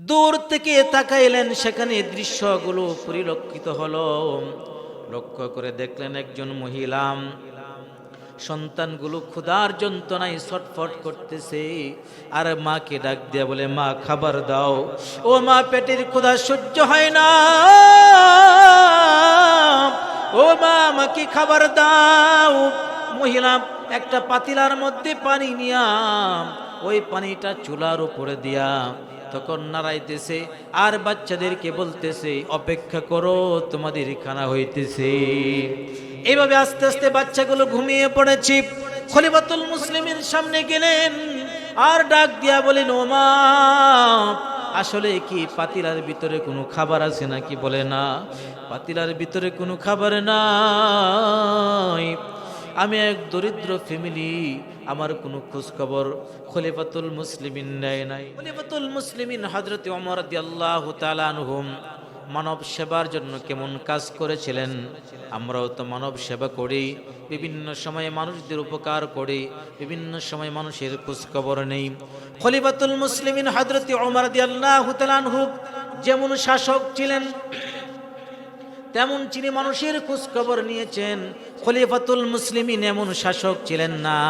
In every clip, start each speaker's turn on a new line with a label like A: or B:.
A: দূর থেকে তাকাইলেন, সেখানে দৃশ্যগুলো পরিলক্ষিত হলো। লক্ষ্য করে দেখলেন একজন মহিলা। সন্তানগুলো ক্ষুধার যন্ত্রণায় ছটফট করতেছে। আর মাকে ডাক দিয়া বলে, মা, খাবার দাও। ও মা, পেটের ক্ষুধা সহ্য হয় না। ও মা, আমাকে খাবার দাও। মহিলা একটা পাতিলার মধ্যে পানি নিয়া, ওই পানিটা চুলার উপরে দিয়া তখন নাড়াইতেছে, আর বাচ্চাদেরকে বলতেছে, অপেক্ষা করো, তোমাদের খানা হইতেছে। এইভাবে আস্তে আস্তে বাচ্চাগুলো ঘুমিয়ে পড়েছি। খলিফাতুল মুসলিমের সামনে গেলেন, আর ডাক দিয়া বলেন ও মা, আসলে কি পাতিলার ভিতরে কোনো খাবার আছে নাকি? বলে, না, পাতিলার ভিতরে কোনো খাবার নাই। আমি এক দরিদ্র ফ্যামিলি আমার কোনো খোঁজখবর খলিফাতুল মুসলিমিন নেয় নাই। খলিফাতুল মুসলিমিন হজরত অমর তালানহুম মানব সেবার জন্য কেমন কাজ করেছিলেন? আমরাও তো মানব সেবা করি, বিভিন্ন সময়ে মানুষদের উপকার করি, বিভিন্ন সময় মানুষের খোঁজখবর নেই। খলিফাতুল মুসলিমিন হজরত অমর তালানহু যেমন শাসক ছিলেন তেমন তিনি মানুষের খোঁজখবর নিয়েছেন, খলিফাতুল মুসলিমিন এমন শাসক ছিলেন না।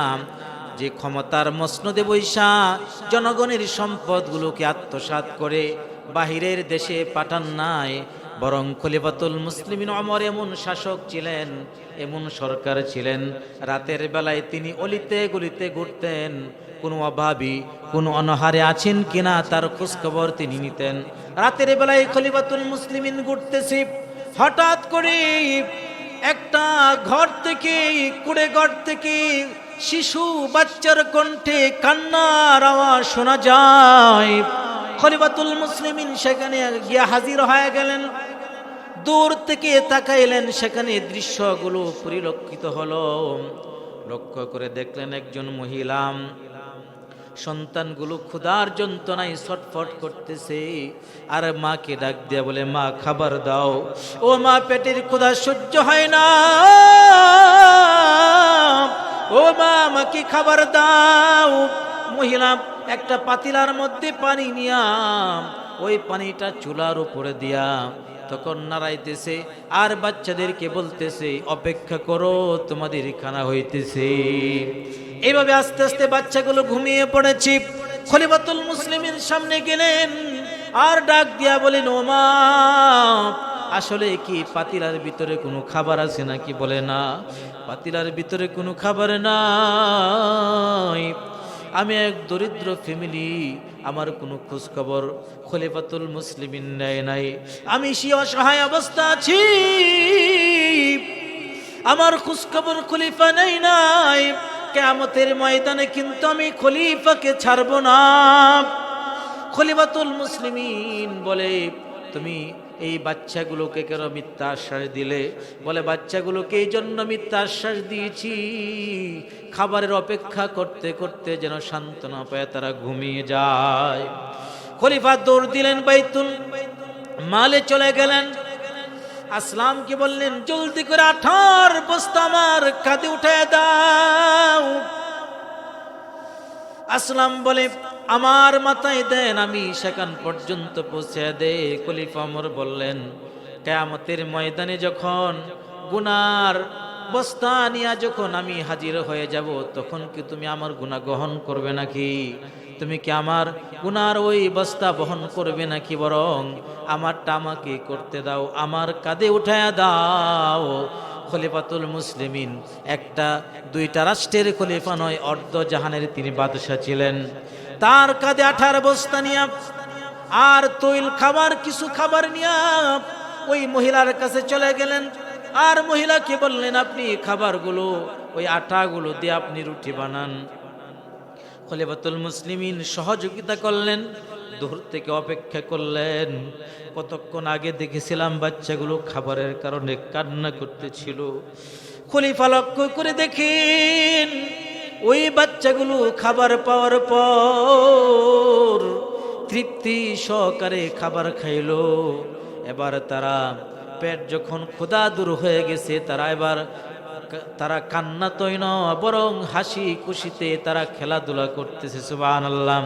A: যে ক্ষমতার মসনদে বৈশা জনগণের সম্পদগুলোকে আত্মসাৎ করে বাহিরের দেশে পাঠান নাই, বরং খলিফাতুল মুসলিমিন অমর এমন শাসক ছিলেন, এমন সরকার ছিলেন। রাতের বেলায় তিনি অলিতে গলিতে ঘুরতেন, কোনো অভাবী, কোনো অনহারে আছেন কিনা তার খোঁজখবর তিনি নিতেন। রাতের বেলায় খলিফাতুল মুসলিমিন ঘুরতেছি হঠাৎ করে একটা ঘর থেকে কুড়ে ঘর থেকে শিশু বাচ্চার কণ্ঠে কান্নার আওয়াজ শোনা যায়। খলিফাতুল মুসলিমিন সেখানে গিয়া হাজির হয়ে গেলেন। দূর থেকে তাকাইলেন, সেখানে দৃশ্যগুলো পরিলক্ষিত হলো। লক্ষ্য করে দেখলেন একজন মহিলা। সন্তানগুলো ক্ষুধার যন্ত্রণায় ছটফট করতেছে। আর মাকে ডাক দিয়া বলে, মা, খাবার দাও। ও মা, পেটের ক্ষুধা সহ্য হয় না। ও মা, আমাকে খাবার দাও। মহিলা একটা পাতিলার মধ্যে পানি নিয়াম ওই পানিটা চুলার উপরে দিয়া তখন নাড়াইতেছে। আর বাচ্চাদেরকে বলতেছে, অপেক্ষা করো, তোমাদের খানা হইতেছে। এইভাবে আস্তে আস্তে বাচ্চাগুলো ঘুমিয়ে পড়েছি। খলিফাতুল মুসলিমের সামনে গেলেন, আর ডাক দিয়া বলেন, ও মা, আসলে কি পাতিলার ভিতরে কোনো খাবার আছে নাকি বলে না? পাতিলার ভিতরে কোনো খাবার নাই। আমি এক দরিদ্র ফ্যামিলি, আমার কোনো খোঁজখবর খলিফাতুল মুসলিমিন নেয় নাই। আমি সে অসহায় অবস্থা আছি। আমার খোঁজখবর খলিফা নেই নাই। কেমতের ময়দানে কিন্তু আমি খলিফাকে ছাড়ব না। খলিফাতুল মুসলিমিন বলে, তুমি এই বাচ্চাগুলোকে কেন মিথ্যা আশ্বাস দিলে? বলে, বাচ্চাগুলোকে এই জন্য মিথ্যা আশ্বাস দিয়েছি। খাবারের অপেক্ষা করতে করতে যেন সান্ত্বনা পায়, তারা ঘুমিয়ে যায়। খলিফা দৌড় দিলেন বাইতুল মালে, চলে গেলেন। আসলামকে বললেন, জলদি করে আঠার বস্তা আমার কাঁধে উঠে দাও। আসলাম বলে, আমার মাথায় দেন আমি সেখান পর্যন্ত পৌঁছে দে। খলিফা আমর বললেন, কেয়ামতের ময়দানে যখন গুনার বস্তা নিয়া যখন আমি হাজির হয়ে যাব, তখন কি তুমি আমার গুণা গ্রহণ করবে নাকি? তুমি কি আমার গুনার ওই বস্তা বহন করবে নাকি বরং আমারটা আমাকে করতে দাও, আমার কাঁধে উঠায়া দাও? খলিফাতুল মুসলিমিন একটা, দুইটা রাষ্ট্রের খলিফা নয়, অর্ধ জাহানের তিনি বাদশাহ ছিলেন। তার কাঁধে আঠার বস্তা নিয়া, আর তৈল খাবার, কিছু খাবার নিয়া ওই মহিলার কাছে চলে গেলেন। আর মহিলাকে বললেন, আপনি খাবারগুলো, ওই আটাগুলো দিয়ে আপনি রুটি বানান। খলিফাতুল মুসলিমিন সহযোগিতা করলেন দূর থেকে অপেক্ষা করলেন। কতক্ষণ আগে দেখেছিলাম বাচ্চাগুলো খাবারের কারণে কান্না করতেছিল। খলিফা লক্ষ্য করে দেখেন, ওই বাচ্চাগুলো খাবার পাওয়ার পর তৃপ্তি সহকারে খাবার খাইলো। এবার তারা পেট যখন ক্ষুধা দূর হয়ে গেছে, তারা এবার তারা কান্না তৈ বরং হাসি খুশিতে তারা খেলাধুলা করতেছে সুবাহ আল্লাহ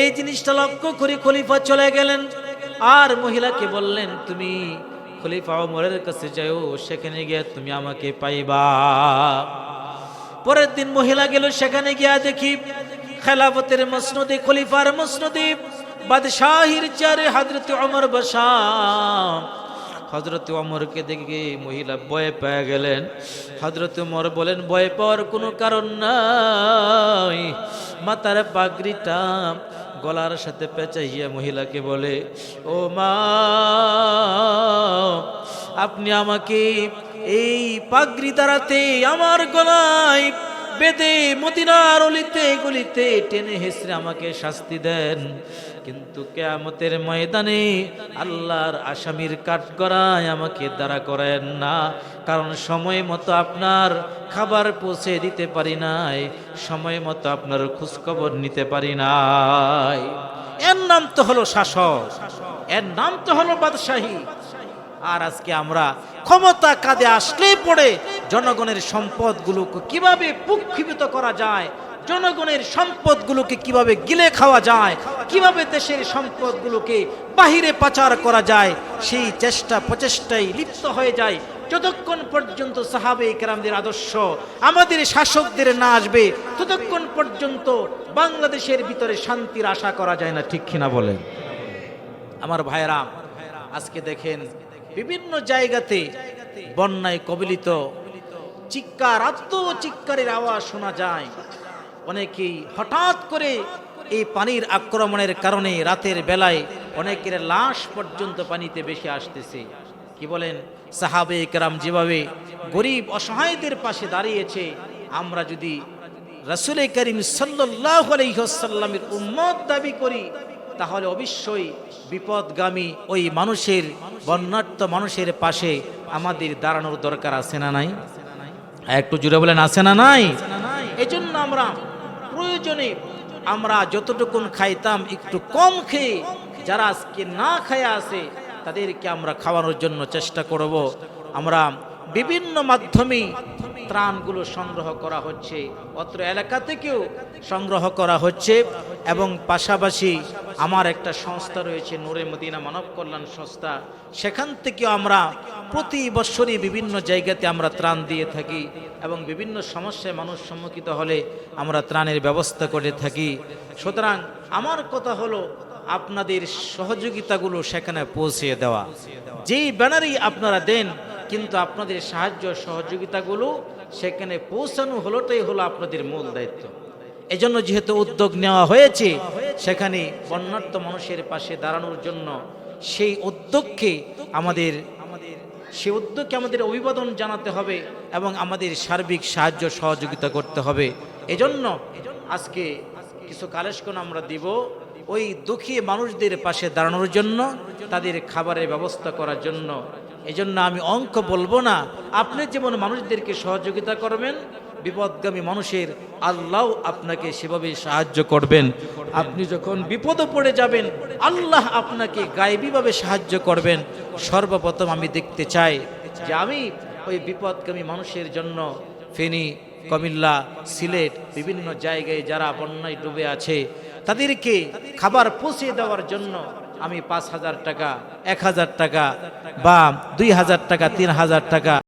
A: এই জিনিসটা লক্ষ্য করে খলিফা চলে গেলেন। আর মহিলাকে বললেন, তুমি খলিফা ওমরের কাছে যাও সেখানে গিয়ে তুমি আমাকে পাইবা। পরের দিন মহিলা গেল, সেখানে গিয়া দেখি খেলাফতের মসনদে, খলিফার মসনদে বাদশাহির চারে হাজরত অমর বসা হজরত অমরকে দেখে মহিলা ভয় পেয়ে গেলেন। হজরত অমর বলেন, ভয় পাওয়ার কোনো কারণ নাই। মাতার পাগড়িটা গলার সাথে পেঁচাইয়া মহিলাকে বলে, ও মা, আপনি আমাকে এই পাগড়ি দ্বারাতে আমার গলায় বেদে মদিনার অলিতে গলিতে টেনে হেসরে আমাকে শাস্তি দেন। কিন্তু কেয়ামতের ময়দানে আল্লাহর আসামির কাঠগড়ায় আমাকে দ্বারা করেন না। কারণ সময় মতো আপনার খাবার পৌঁছে দিতে পারি নাই। সময় মতো আপনার খোঁজখবর নিতে পারি নাই। এর নাম তো হলো শাসক। এর নাম তো হলো বাদশাহী। আর আজকে আমরা ক্ষমতা কাঁধে আসলেই পড়ে জনগণের সম্পদগুলোকে কীভাবে পুক্ষীভূত করা যায়, জনগণের সম্পদগুলোকে কীভাবে গিলে খাওয়া যায়, কীভাবে দেশের সম্পদগুলোকে বাহিরে পাচার করা যায়, সেই চেষ্টা প্রচেষ্টায় লিপ্ত হয়ে যায়। যতক্ষণ পর্যন্ত সাহাবে কেরামদের আদর্শ আমাদের শাসকদের না আসবে, ততক্ষণ পর্যন্ত বাংলাদেশের ভিতরে শান্তির আশা করা যায় না, ঠিক কিনা বলেন? আমার ভাইরা আজকে দেখেন, বিভিন্ন জায়গাতে বন্যায় কবলিত চিৎকার আত্মচিৎকারের আওয়াজ শোনা যায়। অনেকেই হঠাৎ করে এই পানির আক্রমণের কারণে রাতের বেলায় অনেকের লাশ পর্যন্ত পানিতে বেশি আসতেছে। কি বলেন? সাহাবে কেরাম যেভাবে গরিব অসহায়দের পাশে দাঁড়িয়েছে, আমরা যদি রাসুল করিম সাল্লাহ আলহ্লামের উম্মত দাবি করি, তাহলে অবশ্যই বিপদগামী ওই মানুষের বন্যার্থ মানুষের পাশে আমাদের দাঁড়ানোর দরকার আছে না নাই? একটু জুড়ে বলেন, আছে না নাই? এই জন্য আমরা প্রয়োজনে আমরা যতটুকুন খাইতাম, একটু কম খেয়ে যারা আজকে না খায়া আছে, তাদেরকে আমরা খাওয়ানোর জন্য চেষ্টা করব। আমরা বিভিন্ন মাধ্যমে ত্রাণগুলো সংগ্রহ করা হচ্ছে, অত্র এলাকা থেকেও সংগ্রহ করা হচ্ছে এবং পাশাপাশি আমার একটা সংস্থা রয়েছে, নূরে মদিনা মানব কল্যাণ সংস্থা। সেখান থেকেও আমরা প্রতি বছরই বিভিন্ন জায়গাতে আমরা ত্রাণ দিয়ে থাকি এবং বিভিন্ন সমস্যায় মানুষ সম্মুখীন হলে আমরা ত্রাণের ব্যবস্থা করে থাকি। সুতরাং আমার কথা হলো, আপনাদের সহযোগিতাগুলো সেখানে পৌঁছে দেওয়া। যেই ব্যানারই আপনারা দেন, কিন্তু আপনাদের সাহায্য সহযোগিতাগুলো সেখানে পৌঁছানো হলোটাই হলো আপনাদের মূল দায়িত্ব। এজন্য যেহেতু উদ্যোগ নেওয়া হয়েছে, সেখানে বন্যার্থ মানুষের পাশে দাঁড়ানোর জন্য সেই উদ্যোগকে আমাদের আমাদের সে উদ্যোগকে আমাদের অভিবাদন জানাতে হবে এবং আমাদের সার্বিক সাহায্য সহযোগিতা করতে হবে। এজন্য আজকে কিছু কালেশকণ আমরা দিব ওই দুঃখী মানুষদের পাশে দাঁড়ানোর জন্য, তাদের খাবারের ব্যবস্থা করার জন্য। এজন্য আমি অঙ্ক বলব না, আপনি যেমন মানুষদেরকে সহযোগিতা করবেন বিপদগামী মানুষের আল্লাহ আপনাকে সেভাবে সাহায্য করবেন। আপনি যখন বিপদে পড়ে যাবেন, আল্লাহ আপনাকে গায়েবীভাবে সাহায্য করবেন। সর্বপ্রথম আমি দেখতে চাই যে আমি ওই বিপদগামী মানুষের জন্য ফেনী, কমিল্লা, সিলেট বিভিন্ন জায়গায় যারা বন্যায় ডুবে আছে, তাদেরকে খাবার পৌঁছে দেওয়ার জন্য আমি পাঁচ হাজার টাকা, এক হাজার টাকা বা দুই হাজার টাকা, তিন হাজার টাকা